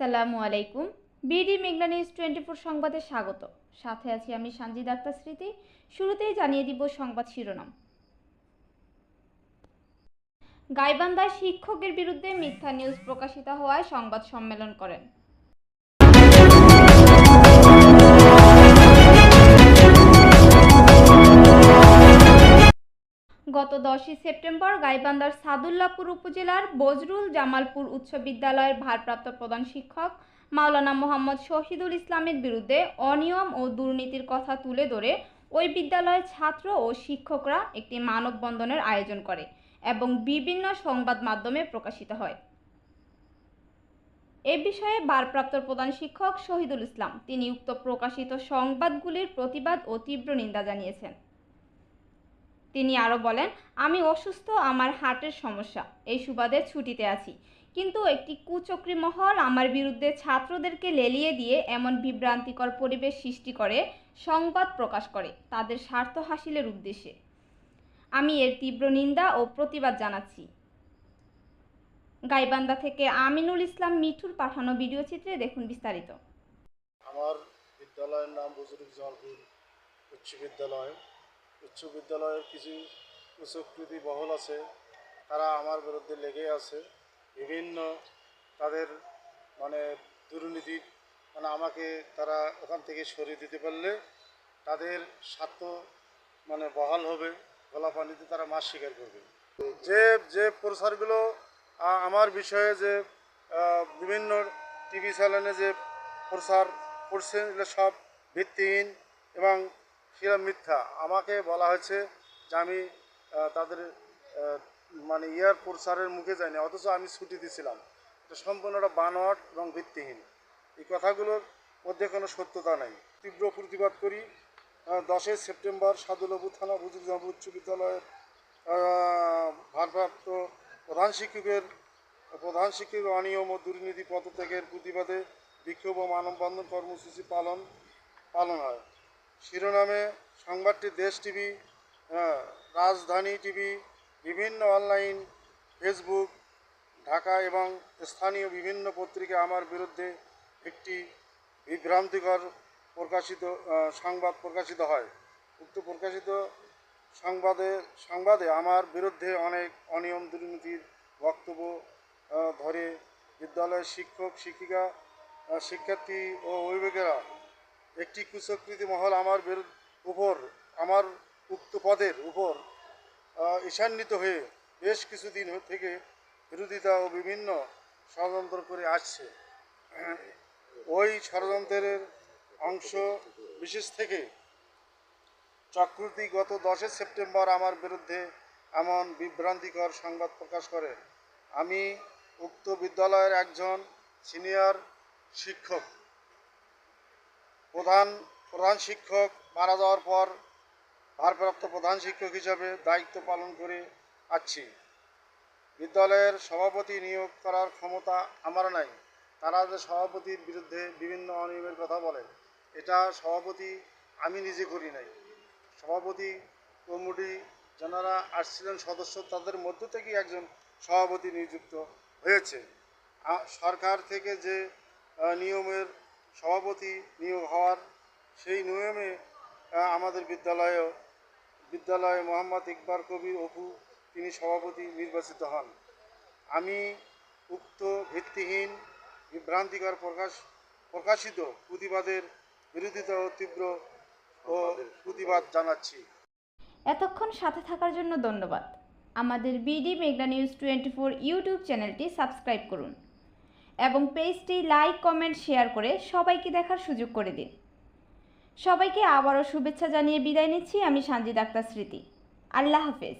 আসসালামু আলাইকুম। বিডি মেঘনা নিউজ টোয়েন্টি ফোর সংবাদে স্বাগত। সাথে আছি আমি সানজিদ আক্তার স্মৃতি। শুরুতেই জানিয়ে দিব সংবাদ শিরোনাম। গাইবান্ধায় শিক্ষকের বিরুদ্ধে মিথ্যা নিউজ প্রকাশিত হওয়ায় সংবাদ সম্মেলন করেন। গত দশই সেপ্টেম্বর গাইবান্ধার সাদুল্লাপুর উপজেলার বজরুল জামালপুর উচ্চ বিদ্যালয়ের ভারপ্রাপ্ত প্রধান শিক্ষক মাওলানা মোহাম্মদ শহীদুল ইসলামের বিরুদ্ধে অনিয়ম ও দুর্নীতির কথা তুলে ধরে ওই বিদ্যালয়ের ছাত্র ও শিক্ষকরা একটি মানববন্ধনের আয়োজন করে এবং বিভিন্ন সংবাদ মাধ্যমে প্রকাশিত হয়। এ বিষয়ে ভারপ্রাপ্ত প্রধান শিক্ষক শহীদুল ইসলাম, তিনি উক্ত প্রকাশিত সংবাদগুলির প্রতিবাদ ও তীব্র নিন্দা জানিয়েছেন। তিনি আরও বলেন, আমি অসুস্থ, আমার হার্টের সমস্যা, এই সুবাদে ছুটিতে আছি। কিন্তু একটি কুচক্রী মহল আমার বিরুদ্ধে ছাত্রদেরকে লেলিয়ে দিয়ে এমন বিভ্রান্তিকর পরিবেশ সৃষ্টি করে, সংবাদ প্রকাশ করে, তাদের স্বার্থ হাসিলের উদ্দেশ্যে। আমি এর তীব্র নিন্দা ও প্রতিবাদ জানাচ্ছি। গাইবান্ধা থেকে আমিনুল ইসলাম মিঠুর পাঠানো ভিডিও চিত্রে দেখুন বিস্তারিত। আমার বিদ্যালয়ের নাম বজরুল জামালপুর উচ্চ বিদ্যালয়। উচ্চ বিদ্যালয়ের কিছু কুচকৃতি বহল আছে। তারা আমার বিরুদ্ধে লেগে আছে। বিভিন্ন তাদের মানে দুর্নীতি মানে আমাকে তারা ওখান থেকে সরিয়ে দিতে পারলে তাদের স্বার্থ মানে বহাল হবে, গলা পানিতে তারা মাছ স্বীকার করবে। যে যে প্রচারগুলো আমার বিষয়ে যে বিভিন্ন টিভি চ্যানেলে যে প্রচার করছে, এগুলো সব ভিত্তিহীন এবং সেটা মিথ্যা। আমাকে বলা হয়েছে যে আমি তাদের মানে ইয়ার প্রচারের মুখে যাইনি, অথচ আমি ছুটি দিয়েছিলাম। এটা সম্পূর্ণটা বানোয়াট এবং ভিত্তিহীন। এই কথাগুলোর মধ্যে কোনো সত্যতা নাই। তীব্র প্রতিবাদ করি দশই সেপ্টেম্বর সাদুলবু থানা বুজুর্গাম উচ্চ বিদ্যালয়ের ভারপ্রাপ্ত প্রধান শিক্ষকের, প্রধান শিক্ষক অনিয়ম ও দুর্নীতি পদত্যাগের প্রতিবাদে বিক্ষোভ ও মানববন্ধন কর্মসূচি পালন পালন হয়। শিরোনামে সংবাদটি দেশ টিভি রাজধানী টিভি, বিভিন্ন অনলাইন, ফেসবুক, ঢাকা এবং স্থানীয় বিভিন্ন পত্রিকা আমার বিরুদ্ধে একটি বিভ্রান্তিকর প্রকাশিত সংবাদ প্রকাশিত হয়। উক্ত প্রকাশিত সংবাদে সংবাদে আমার বিরুদ্ধে অনেক অনিয়ম দুর্নীতির বক্তব্য ধরে বিদ্যালয়ের শিক্ষক, শিক্ষিকা শিক্ষার্থী ও অভিভাবকেরা একটি কুচকৃতি মহল আমার উপর, আমার উক্ত পদের উপর ঈশান্বিত হয়ে বেশ কিছুদিন থেকে বিরোধিতা ও বিভিন্ন ষড়যন্ত্র করে আসছে। ওই ষড়যন্ত্রের অংশ বিশেষ থেকে চক্রবর্তী গত দশই সেপ্টেম্বর আমার বিরুদ্ধে এমন বিভ্রান্তিকর সংবাদ প্রকাশ করে। আমি উক্ত বিদ্যালয়ের একজন সিনিয়র শিক্ষক প্রধান প্রধান শিক্ষক মারা যাওয়ার পর ভারপ্রাপ্ত প্রধান শিক্ষক হিসাবে দায়িত্ব পালন করে আছি বিদ্যালয়ের সভাপতি নিয়োগ করার ক্ষমতা আমার নাই। তারা যে সভাপতির বিরুদ্ধে বিভিন্ন অনিয়মের কথা বলে, এটা সভাপতি আমি নিজে করি নাই। সভাপতি কমিটি যারা আসছিলেন সদস্য, তাদের মধ্য থেকেই একজন সভাপতি নিযুক্ত হয়েছে। সরকার থেকে যে নিয়মের সভাপতি নিয়োগ হওয়ার সেই নিয়মে আমাদের বিদ্যালয়েও, বিদ্যালয়ে মোহাম্মদ ইকবাল কবির অপু, তিনি সভাপতি নির্বাচিত হন। আমি উক্ত ভিত্তিহীন বিভ্রান্তিকর প্রকাশ, প্রকাশিত প্রতিবাদের বিরোধিতা ও তীব্র ও প্রতিবাদ জানাচ্ছি। এতক্ষণ সাথে থাকার জন্য ধন্যবাদ। আমাদের বিডি মেগনা নিউজ টোয়েন্টি ফোর ইউটিউব চ্যানেলটি সাবস্ক্রাইব করুন। এবং পেজটি লাইক, কমেন্ট, শেয়ার করে সবাইকে দেখার সুযোগ করে দিন। সবাইকে আবারও শুভেচ্ছা জানিয়ে বিদায় নিচ্ছি। আমি সানজিদ আক্তার স্মৃতি। আল্লাহ হাফেজ।